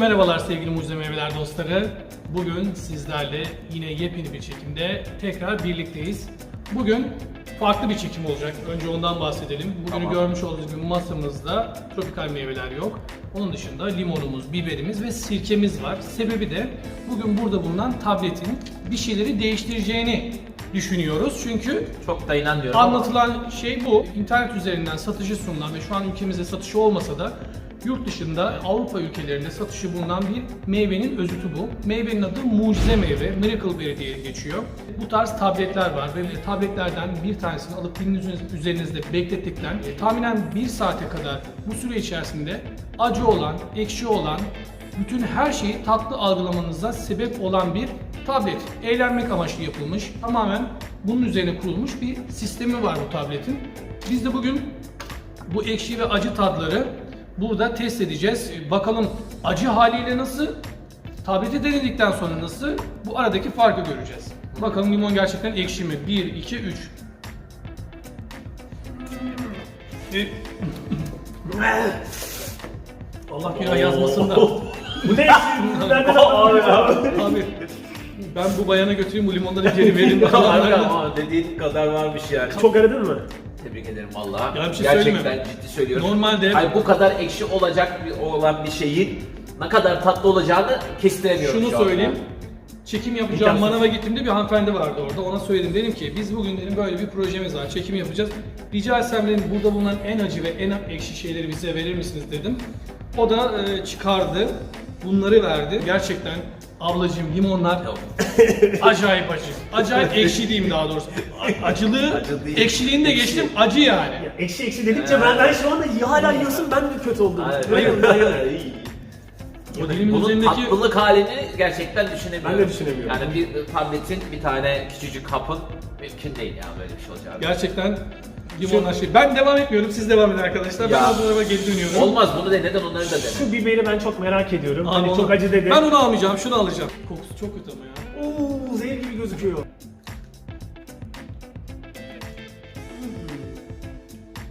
Merhabalar sevgili Mucize Meyveler dostları. Bugün sizlerle yine yepyeni bir çekimde tekrar birlikteyiz. Bugün farklı bir çekim olacak. Önce ondan bahsedelim. Bugünü Tamam. görmüş olduğunuz gibi masamızda tropikal meyveler yok. Onun dışında limonumuz, biberimiz ve sirkemiz var. Sebebi de bugün burada bulunan tabletin bir şeyleri değiştireceğini düşünüyoruz. Çünkü Çok da inanmıyorum ama Anlatılan şey bu. İnternet üzerinden satışı sunulan ve şu an ülkemizde satışı olmasa da yurt dışında Avrupa ülkelerinde satışı bulunan bir meyvenin özütü bu. Meyvenin adı mucize meyve, miracle berry diye geçiyor. Bu tarz tabletler var ve tabletlerden bir tanesini alıp dilinizin üzerinizde beklettikten e, tahminen bir saate kadar bu süre içerisinde acı olan, ekşi olan, bütün her şeyi tatlı algılamanıza sebep olan bir tablet. Eğlenmek amaçlı yapılmış. Tamamen bunun üzerine kurulmuş bir sistemi var bu tabletin. Biz de bugün bu ekşi ve acı tadları burada test edeceğiz. Bakalım acı haliyle nasıl, tableti denedikten sonra nasıl bu aradaki farkı göreceğiz. Bakalım limon gerçekten ekşi mi? 1, 2, 3. Allah günah yazmasın da. Bu ne? Nereden Abi, anladın? Abi ben bu bayana götüreyim bu limonları geri. Harbi ama dediğin kadar varmış yani. Çok aradın mı? Tebrik ederim vallahi. Ya bir şey söyleyeyim mi? Gerçekten ciddi söylüyorum. Normalde- Hayır, bu kadar ekşi olacak bir olan bir şeyin ne kadar tatlı olacağını kestiremiyorum Şunu şu anda. söyleyeyim. Çekim yapacağım İmkansız. manava gittiğimde bir hanımefendi vardı orada. Ona söyledim dedim ki biz bugün dedim böyle bir projemiz var. Çekim yapacağız. Rica etsem dedim burada bulunan en acı ve en ekşi şeyleri bize verir misiniz dedim. O da e, çıkardı. Bunları verdi. Gerçekten ablacığım limonlar acayip acı. Acayip ekşi diyeyim daha doğrusu. A- Acılığı, Acı değil. ekşiliğini de Ekşi. geçtim acı yani. Ya ekşi ekşi dedikçe ben, ben şu anda ya hala yiyorsun ben de kötü oldum. Hayır. Dayanın. O dilimin Bunun üzerindeki tatlılık halini gerçekten düşünemiyorum. Ben de düşünemiyorum. Yani bir tabletin bir tane küçücük hapın mümkün değil ya böyle bir şey olacak. gerçekten limonlar şey. Ben devam etmiyorum. Siz devam edin arkadaşlar. Ben Ya. o tarafa geri dönüyorum. Olmaz bunu de neden onları da dene. Şu biberi ben çok merak ediyorum. Abi hani onu- çok acı dedi. Ben onu almayacağım, şunu alacağım. Kokusu çok kötü ama ya. Oo zehir gibi gözüküyor.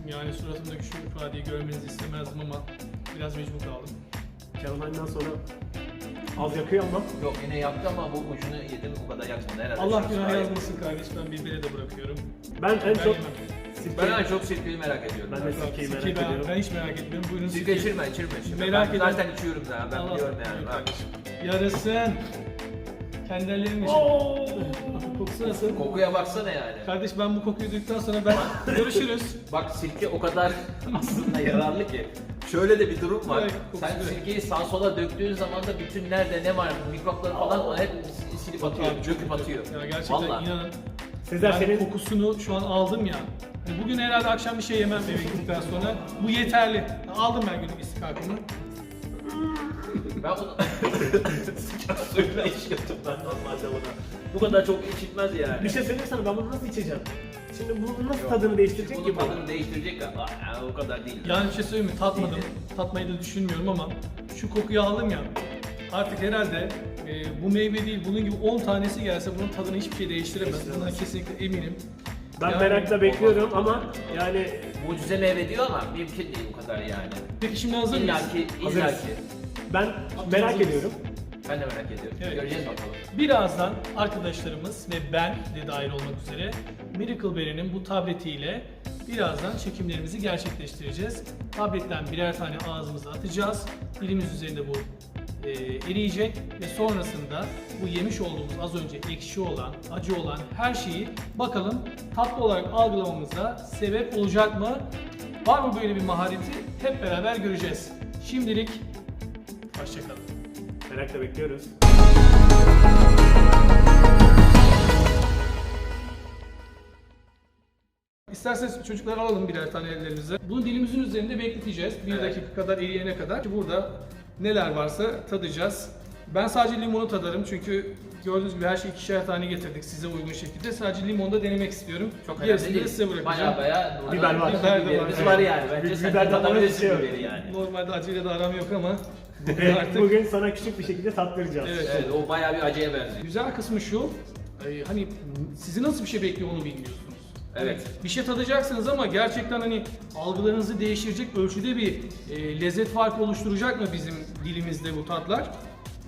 Yani suratımdaki şu ifadeyi görmenizi istemezdim ama biraz mecbur kaldım. Caroline'dan sonra az yakıyor ama. Yok yine yaptı ama bu ucunu yedim o kadar yakmadı herhalde. Allah günah yazmasın kardeş, ben birbirine de bırakıyorum. Ben en Ben çok yemem. Sirke... Ben en çok sirkeyi merak ediyorum. Ben de sirkeyi merak Sirkeyi ben, ediyorum. ben hiç merak etmiyorum. Buyurun Sirke sirke. içirme, içirme, içirme. Merak ben eden- zaten içiyorum ya, ben Allah biliyorum Allah, yani. buyur Bak. Yarasın. Kendi ellerimle için. Oo. Kokusu nasıl? Kokuya baksana yani. Kardeş ben bu kokuyu duyduktan sonra ben görüşürüz. Bak sirke o kadar aslında yararlı ki. Şöyle de bir durum var. Evet, kokusu Sen güzel. sirkeyi sağa sola döktüğün zaman da bütün nerede ne var, mikropları falan o hep silip atıyor, Abi, çok döküp atıyor. Ya gerçekten Vallahi. inanın. Sezer Ben senin kokusunu şu an aldım ya. Bugün herhalde akşam bir şey yemem eve gittikten sonra. Bu yeterli. Aldım ben günlük istikakımı. Ben bunu sıcak suyla içiyordum ben normalde buna. Bu kadar çok içilmez yani. bir şey söyleyeyim sana ben bunu nasıl içeceğim? Şimdi bunu nasıl tadını değiştirecek Bunun ki bu? tadını değiştirecek ya. Aa, o kadar değil. Yani bir şey söyleyeyim mi? Tatmadım. Tatmayı da düşünmüyorum ama şu kokuyu aldım ya. Artık herhalde e, bu meyve değil, bunun gibi 10 tanesi gelse bunun tadını hiçbir şey değiştiremez. Bundan kesinlikle eminim. Ben Yani- merakla bekliyorum ama yani Mucize meyve diyor ama mümkün değil bu kadar yani. Peki şimdi hazır İlla mıyız? ki, illa Hazırız. ki. ben merak ediyorum. Ben de merak ediyorum. Evet. Göreceğiz bakalım. Birazdan arkadaşlarımız ve ben de dahil olmak üzere Miracle Berry'nin bu tabletiyle birazdan çekimlerimizi gerçekleştireceğiz. Tabletten birer tane ağzımıza atacağız. Dilimiz üzerinde bu e, eriyecek ve sonrasında bu yemiş olduğumuz az önce ekşi olan, acı olan her şeyi bakalım tatlı olarak algılamamıza sebep olacak mı? Var mı böyle bir mahareti? Hep beraber göreceğiz. Şimdilik hoşçakalın. Merakla bekliyoruz. İsterseniz çocuklar alalım birer tane ellerimize. Bunu dilimizin üzerinde bekleteceğiz. Bir Evet. dakika kadar eriyene kadar. Burada neler varsa tadacağız. Ben sadece limonu tadarım çünkü gördüğünüz gibi her şeyi ikişer tane getirdik size uygun şekilde. Sadece limonu da denemek istiyorum. Çok Gerisini de size bırakacağım. Baya baya burada Biber var. Biber de var. biberimiz var yani. Bence sen biber de tadabilirsin var. biberi yani. Normalde acıyla da aram yok ama bugün artık bugün sana küçük bir şekilde tattıracağız. Evet. Evet o baya bir acıya benziyor. güzel kısmı şu. e, Hani sizi nasıl bir şey bekliyor onu bilmiyorsunuz. Evet. Bir şey tadacaksınız ama gerçekten hani algılarınızı değiştirecek ölçüde bir e, lezzet farkı oluşturacak mı bizim dilimizde bu tatlar?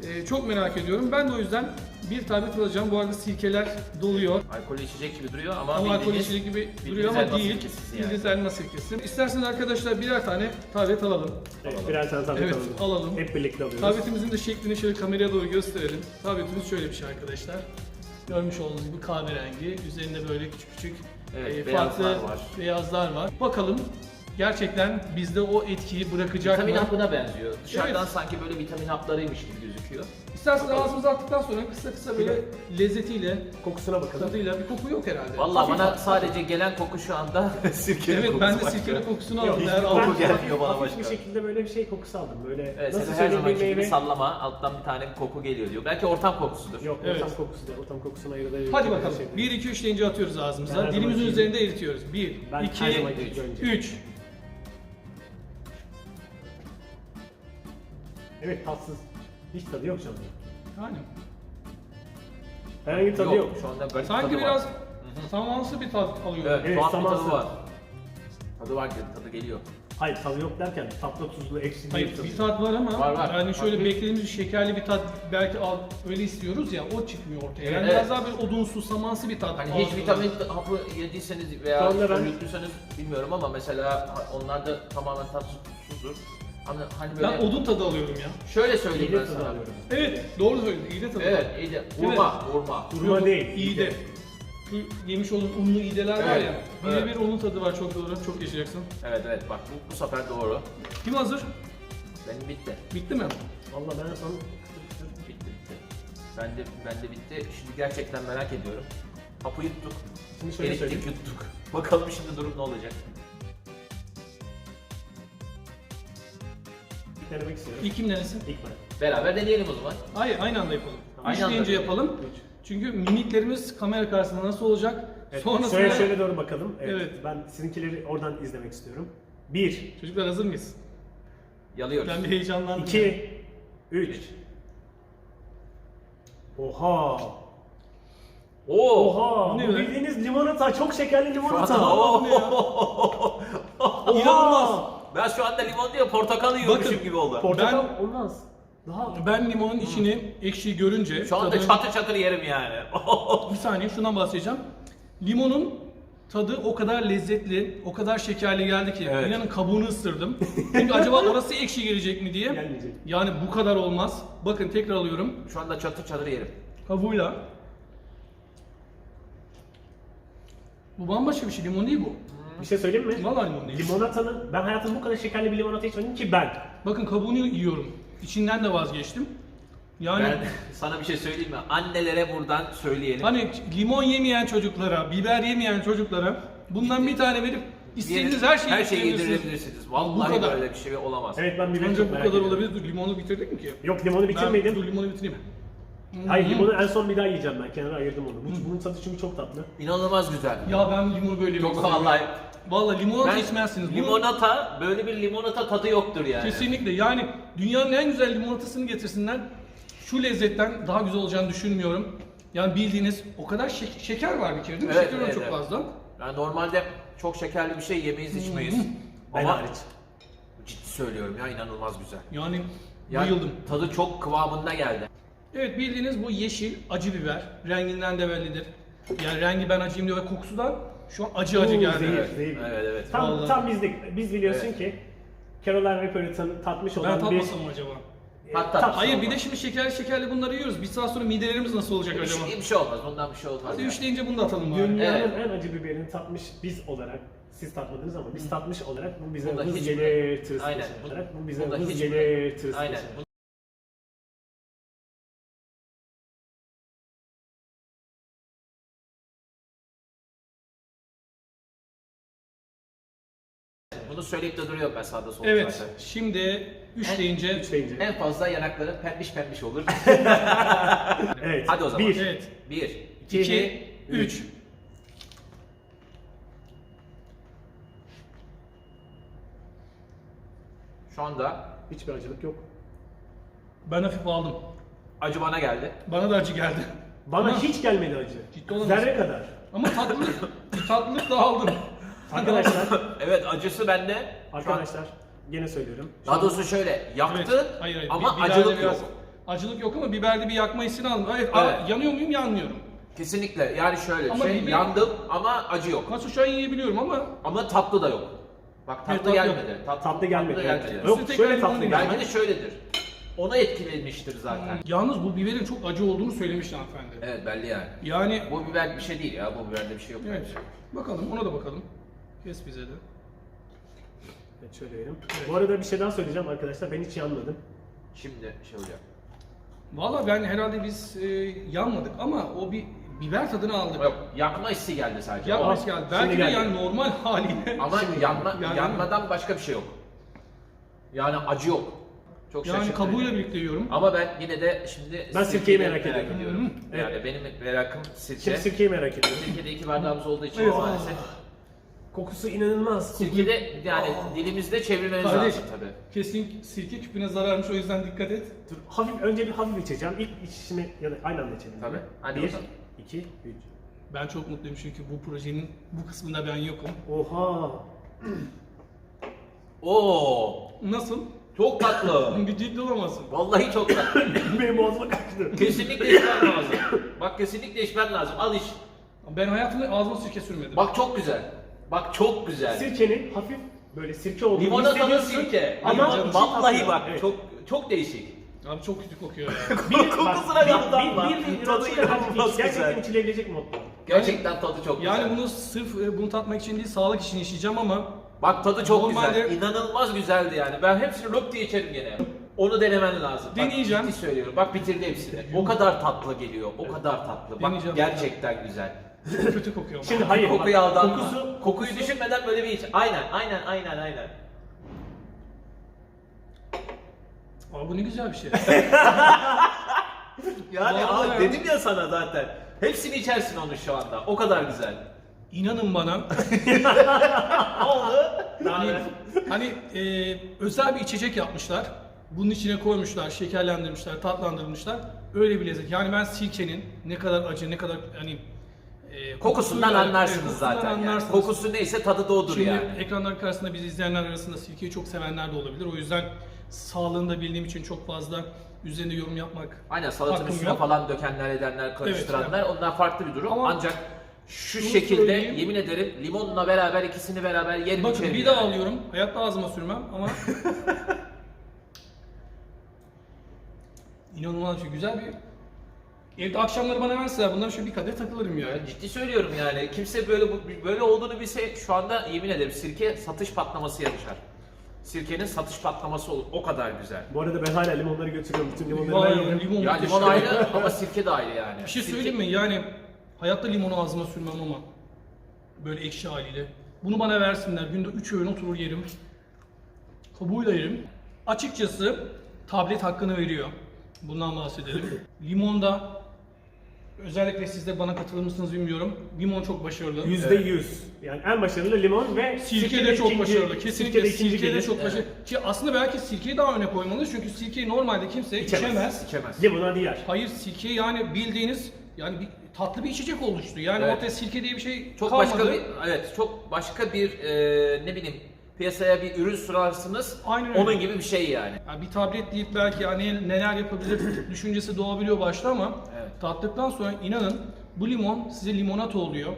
E, çok merak ediyorum. Ben de o yüzden bir tablet alacağım. Bu arada sirkeler doluyor. Alkollü içecek gibi duruyor ama, Ama alkol bildiğiniz içecek gibi duruyor ama elma değil. sirkesi yani. Bildiğiniz elma sirkesi. İsterseniz arkadaşlar birer tane tablet alalım. Evet, birer tane tablet Evet, alalım. alalım. Hep birlikte alıyoruz. Tabletimizin de şeklini şöyle kameraya doğru gösterelim. Tabletimiz şöyle bir şey arkadaşlar. Görmüş olduğunuz gibi kahverengi. Üzerinde böyle küçük küçük Evet, e, beyazlar farklı var. beyazlar var. Bakalım gerçekten bizde o etkiyi bırakacak Vitamin mı? hapına benziyor. Dışarıdan Evet. sanki böyle vitamin haplarıymış gibi gözüküyor. İsterseniz ağzımıza attıktan sonra kısa kısa böyle lezzetiyle, Kokusuna bakalım. tadıyla bir koku yok herhalde. Vallahi Hafif bana hafif. sadece gelen koku şu anda sirkenin Evet kokusu. ben de başka. sirkenin kokusunu Yok, aldım. hiç- Eğer ben aldım. Koku gelmiyor bana hafif başka. bir şekilde böyle bir şey kokusu aldım. Böyle Evet, nasıl senin her söyleyeyim zamanki bir gibi meyve. sallama, alttan bir tane koku geliyor diyor. Belki ortam kokusudur. Yok Evet. ortam kokusu da ortam kokusuna ayırılıyor. Hadi bakalım. 1 2 3 deyince atıyoruz Ben ağzımıza. her Dilimizin zamanki üzerinde eritiyoruz. 1 Ben 2 her zamanki gibi önce. 3 Evet tatsız. Hiç tadı yok canım. Yani Herhangi bir tadı yok. Şu anda garip sanki tadı biraz var. samansı bir tat alıyorum. Evet, Evet, tuhaf bir tadı zamansız. var. Tadı var, tadı geliyor. Hayır tadı yok derken tatlı tuzlu ekşi değil Hayır tadı. bir tat var ama Var, var. yani şöyle beklediğimiz bir şekerli bir tat belki al, öyle istiyoruz ya o çıkmıyor ortaya. Yani Evet. biraz daha böyle odunsu, samansı bir tat. Hani hiç vitamin hapı yediyseniz Şu veya anda ben- bilmiyorum ama mesela onlar da tamamen tatsız tuzsuzdur. Hani, hani böyle Ben odun tadı alıyorum ya. şöyle söyleyeyim ben tadı sana. alıyorum. Evet doğru söyledin. İyi de tadı Evet, iyi de vurma, vurma. Durma değil. İyi de. Şu yemiş olduğun unlu iğdeler var Evet, ya. evet. Birebir onun tadı var çok doğru. Çok yaşayacaksın. Evet evet bak bu, bu sefer doğru. Kim hazır? Benim bitti. Bitti mi? Valla ben son Bitti bitti. Ben de, ben de bitti. Şimdi gerçekten merak ediyorum. Hapı yuttuk. şimdi şöyle Erittik söyleyeyim. yuttuk. Bakalım şimdi durum ne olacak. Denemek istiyorum. İlk kim denesin? İlk ben. Beraber deneyelim o zaman. Hayır aynı anda yapalım. Aynı Üç anda deyince deneyelim. yapalım. Üç. Çünkü mimiklerimiz kamera karşısında nasıl olacak? Evet, Sonrasında... Şöyle şöyle doğru bakalım. Evet, Evet. Ben sizinkileri oradan izlemek istiyorum. 1, Çocuklar hazır mıyız? Yalıyoruz. Ben bir heyecanlandım. 2, 3. Oha! Oo! Oha! Ne Bu be? bildiğiniz limonata, çok şekerli limonata. Oha! İnanılmaz. Ben şu anda limon değil portakal yiyormuşum Bakın. gibi oldu. Portakal olmaz. Daha Ben limonun içini ekşi görünce... Şu anda tadını- çatır çatır yerim yani. Bir saniye şundan bahsedeceğim. Limonun tadı o kadar lezzetli, o kadar şekerli geldi ki Evet. inanın kabuğunu ısırdım. Çünkü acaba orası ekşi gelecek mi diye. gelmeyecek. Yani bu kadar olmaz. Bakın tekrar alıyorum. şu anda çatır çatır yerim. Kabuğuyla. Bu bambaşka bir şey. Limon değil bu. Bir şey söyleyeyim mi? Vallahi limon değil. Limonatanın, ben hayatımda bu kadar şekerli bir limonata içmedim ki ben. Bakın kabuğunu yiyorum. İçinden de vazgeçtim. Yani Ben sana bir şey söyleyeyim mi? Annelere buradan söyleyelim. hani limon yemeyen çocuklara, biber yemeyen çocuklara bundan bir tane verip istediğiniz her şeyi her şeyi yedirebilirsiniz. yedirebilirsiniz. Vallahi Bu kadar. böyle bir şey olamaz. Evet ben biberi Bence çok bu merak kadar ediyorum. olabilir. Dur limonu bitirdik mi ki? Yok limonu Ben, bitirmedim. dur limonu bitireyim. Hayır limonu en son bir daha yiyeceğim ben. Kenara ayırdım onu. Bu, bunun tadı çünkü çok tatlı. İnanılmaz güzel. Ya ben limonu böyle Çok istiyorum. vallahi. Vallahi limonata Ben içmezsiniz. Bunu- limonata böyle bir limonata tadı yoktur yani. Kesinlikle. Yani dünyanın en güzel limonatasını getirsinler. Şu lezzetten daha güzel olacağını düşünmüyorum. Yani bildiğiniz o kadar şek- şeker var bir kere değil mi? Evet, şeker oranı evet, çok evet. fazla. Yani normalde çok şekerli bir şey yemeyiz içmeyiz. Ben Ama hariç. ciddi söylüyorum ya inanılmaz güzel. Yani Yani bayıldım. tadı çok kıvamında geldi. Evet bildiğiniz bu yeşil acı biber. Renginden de bellidir. Yani rengi ben acıyım diyor ve kokusudan şu an acı acı Oo, geldi. zehir, Evet, zehir. evet, evet. Tam, Vallahi. tam bizlik. Biz biliyorsun Evet. ki Caroline Reaper'ın tatmış Ben olan bir... tatmasam mı acaba? Tat tat. tat- Hayır bir de şimdi şekerli şekerli bunları yiyoruz. Bir saat sonra midelerimiz nasıl olacak bir acaba? şey, bir şey olmaz. Bundan bir şey olmaz. Hadi yani. üç deyince bunu da atalım bari. Dünyanın Evet. en acı biberini tatmış biz olarak, siz tatmadınız ama biz tatmış olarak bu bize Bunda hız hiç- gelir tırıs Aynen. olarak bu bize Bunda hız hiç- gelir tırıs Aynen. Bunu söyleyip de duruyorum ben sağda solda Evet zaten. şimdi üç En- deyince Üç deyince. En fazla yanakları pembiş pembiş olur. Evet. Hadi o zaman. Bir. evet. Bir, İki, iki, üç. Şu anda Hiçbir acılık yok. Ben hafif aldım. acı bana geldi. Bana da acı geldi. Bana Ama hiç gelmedi acı. Ciddi olamaz. Zerre kadar. Ama tatlılık, bir tatlılık da aldım. Arkadaşlar, Evet acısı bende. arkadaşlar gene söylüyorum. Şu Daha doğrusu şöyle yaktı Evet, hayır, hayır. ama Bi- biberde acılık biraz- yok. Acılık yok ama biberde bir yakma hissini aldım. Evet, aa, Evet. yanıyor muyum? Yanmıyorum. Kesinlikle yani şöyle Ama şey biber- yandım ama acı yok. Nasıl şu an yiyebiliyorum ama Ama tatlı da yok. Bak tatlı Evet, tatlı gelmedi. Tatlı gelmedi. gelmedi. evet. Yok şöyle tatlı geldi. Belki de şöyledir. Ona etkilenmiştir zaten. yalnız bu biberin çok acı olduğunu söylemişti hanımefendi. Evet belli yani. Yani Bu biber bir şey değil ya. Bu biberde bir şey yok. evet. Bakalım ona da bakalım. Kes bize de. Evet, şöyle vereyim. Bu arada bir şey daha söyleyeceğim arkadaşlar. Ben hiç yanmadım. Şimdi şey olacak. Valla ben herhalde biz e, yanmadık ama o bir biber tadını aldık. Yok yakma hissi geldi sadece. Yapmış Aa, geldi. Belki de geldi. yani normal haliyle. Ama yanma, Yani- yanmadan başka bir şey yok. Yani acı yok. Çok yani şaşırtıcı. kabuğuyla birlikte yiyorum. Ama ben yine de şimdi Ben sirkeyi merak ediyorum. Yani benim merakım sirke. Şimdi sirkeyi merak ediyorum. Sirkede iki bardağımız olduğu için Evet. maalesef. Kokusu inanılmaz. Sirkede yani dilimizde çevirmeniz Kardeş. lazım tabii. Kesin sirke küpüne zararmış o yüzden dikkat et. Dur, hafif, önce bir hafif içeceğim. İlk içişimi ya da aynı anda içelim. Tabii. Hadi bir, bakalım. iki, üç. Ben çok mutluyum çünkü bu projenin bu kısmında ben yokum. Oha. Oo, Nasıl? çok tatlı. Bir ciddi olamazsın. Vallahi çok tatlı. Benim boğazıma kaçtı. kesinlikle içmen lazım. Bak kesinlikle içmen lazım. Al iç. Ben hayatımda ağzıma sirke sürmedim. Bak çok güzel. Bak çok güzel. Sirkenin hafif böyle sirke olduğunu Limonatalı hissediyorsun. sirke. Ama içi Vallahi tatlı. bak Evet. çok çok değişik. Abi çok kötü kokuyor ya. Bir, Kokusuna bak, kaldı bir, ama. bir, bir, bir, Tadı bir, kadar inanılmaz gerçekten içilebilecek modda. Gerçekten tadı çok güzel. Yani bunu sırf e, bunu tatmak için değil sağlık için işleyeceğim ama Bak tadı çok Normalde- güzel. İnanılmaz güzeldi yani. Ben hepsini lop diye içerim gene. Onu denemen lazım. Bak, Deneyeceğim. ciddi söylüyorum. Bak bitirdi hepsini. O kadar tatlı geliyor. O kadar tatlı. Bak Deneyeceğim. gerçekten güzel. Çok kötü kokuyor. ama. Şimdi hayır. Kokuyu bak, aldanma. Kokusu, Kokuyu düşünmeden böyle bir iç. Aynen, aynen, aynen, aynen. Aa, bu ne güzel bir şey. Yani Vallahi abi ya. dedim ya sana zaten. Hepsini içersin onu şu anda. O kadar güzel. İnanın bana Ne oldu? hani, hani e, özel bir içecek yapmışlar. Bunun içine koymuşlar, şekerlendirmişler, tatlandırmışlar. Öyle bir lezzet. Yani ben sirkenin ne kadar acı, ne kadar hani e, Kokusundan kokusuyla- anlarsınız evet, kokusundan zaten yani. anlarsınız. Kokusu neyse tadı da odur Şimdi yani. ekranlar karşısında bizi izleyenler arasında sirkeyi çok sevenler de olabilir. O yüzden sağlığını da bildiğim için çok fazla üzerinde yorum yapmak Aynen salatanın hakkım üstüne yok. falan dökenler edenler karıştıranlar onlar farklı bir durum. Ama Ancak şu şunu şekilde söyleyeyim. yemin ederim limonla beraber ikisini beraber yerim Bakın içerim bir yani. daha alıyorum. Hayatta ağzıma sürmem ama inanılmaz bir şey. Güzel bir Evde akşamları bana verseler bundan şöyle bir kadeh takılırım ya. Ciddi söylüyorum yani. Kimse böyle bu- böyle olduğunu bilse şu anda yemin ederim sirke satış patlaması yaşar. Sirkenin satış patlaması olur. O kadar güzel. Bu arada ben hala limonları götürüyorum. Bütün limonları Vay, ben yedim. limon Ya muhteşem. limon ayrı ama sirke de ayrı yani. Bir şey Sirke- söyleyeyim mi? Yani hayatta limonu ağzıma sürmem ama böyle ekşi haliyle. Bunu bana versinler. Günde 3 öğün oturur yerim. Kabuğuyla yerim. Açıkçası tablet hakkını veriyor. Bundan bahsedelim. Limonda özellikle siz de bana katılır mısınız bilmiyorum. Limon çok başarılı. Yüzde yüz. Yani en başarılı limon ve Sirke de çok ikinci- başarılı. Kesinlikle sirke de ikinci sirke de gelir. çok başarılı. Ki aslında belki sirkeyi daha öne koymalıyız çünkü sirkeyi normalde kimse içemez. İçemez. Limonada yer. Hayır sirke yani bildiğiniz yani bir tatlı bir içecek oluştu. Yani Evet. ortaya sirke diye bir şey Çok kalmadı. başka bir evet çok başka bir e, ne bileyim piyasaya bir ürün sunarsınız. Aynen öyle. Onun gibi bir şey yani. Yani bir tablet deyip belki hani neler yapabilir düşüncesi doğabiliyor başta ama Evet. tattıktan sonra inanın bu limon size limonata oluyor.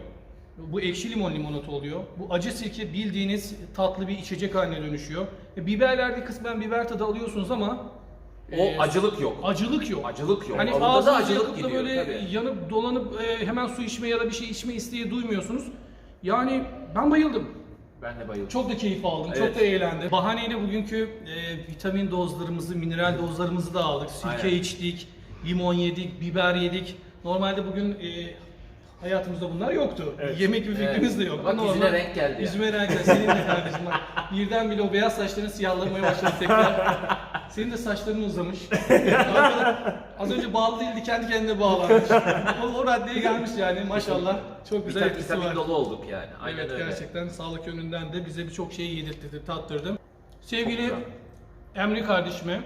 Bu ekşi limon limonata oluyor. Bu acı sirke bildiğiniz tatlı bir içecek haline dönüşüyor. E, biberlerde kısmen biber tadı alıyorsunuz ama O e, acılık yok. acılık yok. Acılık yok. Hani ağzınızı acılık gidiyor, böyle tabii. yanıp dolanıp e, hemen su içme ya da bir şey içme isteği duymuyorsunuz. Yani ben bayıldım. Ben de bayıldım. Çok da keyif aldım, Evet. çok da eğlendim. Bahaneyle bugünkü e, vitamin dozlarımızı, mineral dozlarımızı da aldık. Sirke Aynen. içtik, limon yedik, biber yedik. Normalde bugün e, hayatımızda bunlar yoktu. Evet. Yemek bir fikrimiz de yoktu. Bak Normal- yüzüne renk geldi. Yüzüme renk geldi. Senin de kardeşim. Birden bile o beyaz saçların siyahlamaya başladı tekrar. Senin de saçların uzamış. Az önce bağlı değildi, kendi kendine bağlanmış. o, o raddeye gelmiş yani maşallah. Çok güzel Vitamin, etkisi vitamin var. dolu olduk yani. Aynen evet öyle. gerçekten sağlık yönünden de bize birçok şeyi yedirtti, tattırdı. Sevgili Emre kardeşime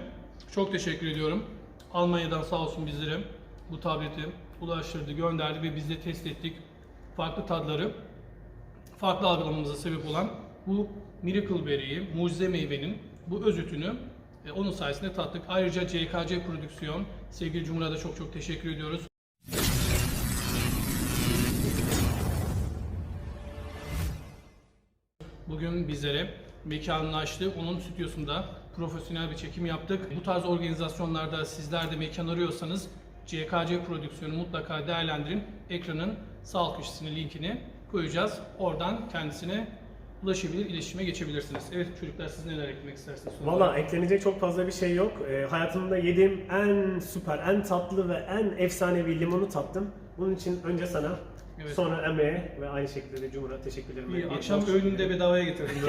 çok teşekkür ediyorum. Almanya'dan sağ olsun bizlere bu tableti ulaştırdı, gönderdi ve biz de test ettik. farklı tadları, farklı algılamamıza sebep olan bu Miracle Berry'i, mucize meyvenin bu özütünü onun sayesinde tattık. Ayrıca CKC Prodüksiyon, sevgili Cumhur'a da çok çok teşekkür ediyoruz. Bugün bizlere mekanını açtı. Onun stüdyosunda profesyonel bir çekim yaptık. Bu tarz organizasyonlarda sizler de mekan arıyorsanız CKC Prodüksiyonu mutlaka değerlendirin. Ekranın sağ alt köşesine linkini koyacağız. Oradan kendisine ulaşabilir, iletişime geçebilirsiniz. Evet çocuklar siz neler eklemek istersiniz? Valla eklenecek çok fazla bir şey yok. Ee, hayatımda yediğim en süper, en tatlı ve en efsanevi limonu tattım. Bunun için önce sana, Evet. sonra Emre'ye ve aynı şekilde de Cumhur'a teşekkür ederim. Bir Beni akşam öğününü de bedavaya getirdim.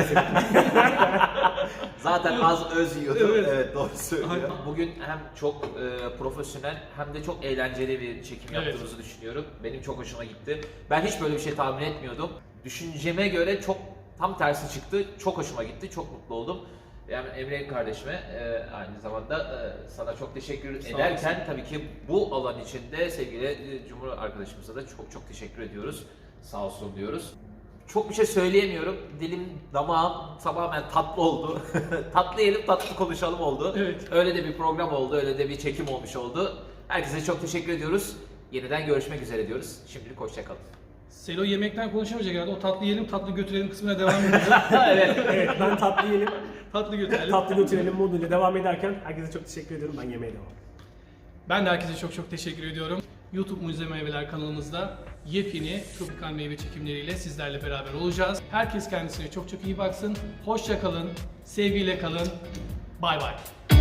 Zaten az öz yiyordu. Evet. Evet, doğru söylüyor. Aynen. Bugün hem çok e, profesyonel hem de çok eğlenceli bir çekim Evet. yaptığımızı düşünüyorum. Benim çok hoşuma gitti. Ben hiç böyle bir şey tahmin etmiyordum. Düşünceme göre çok tam tersi çıktı. Çok hoşuma gitti. Çok mutlu oldum. Yani Emre kardeşime e, aynı zamanda e, sana çok teşekkür Sağ ederken olasın. tabii ki bu alan içinde sevgili e, Cumhur arkadaşımıza da çok çok teşekkür ediyoruz. Sağ olsun diyoruz. Çok bir şey söyleyemiyorum. Dilim, damağım tamamen tatlı oldu. tatlı yiyelim, tatlı konuşalım oldu. Evet. Öyle de bir program oldu, öyle de bir çekim olmuş oldu. Herkese çok teşekkür ediyoruz. Yeniden görüşmek üzere diyoruz. Şimdilik hoşçakalın. Selo yemekten konuşamayacak herhalde. O tatlı yiyelim, tatlı götürelim kısmına devam edeceğiz. evet. Evet ben tatlı yiyelim, tatlı götürelim. tatlı götürelim moduyla devam ederken herkese çok teşekkür ediyorum. Ben yemeğe devam. Ben de herkese çok çok teşekkür ediyorum. YouTube Mucize Meyveler kanalımızda yepyeni tropikal meyve çekimleriyle sizlerle beraber olacağız. Herkes kendisine çok çok iyi baksın. Hoşça kalın, sevgiyle kalın. Bay bay.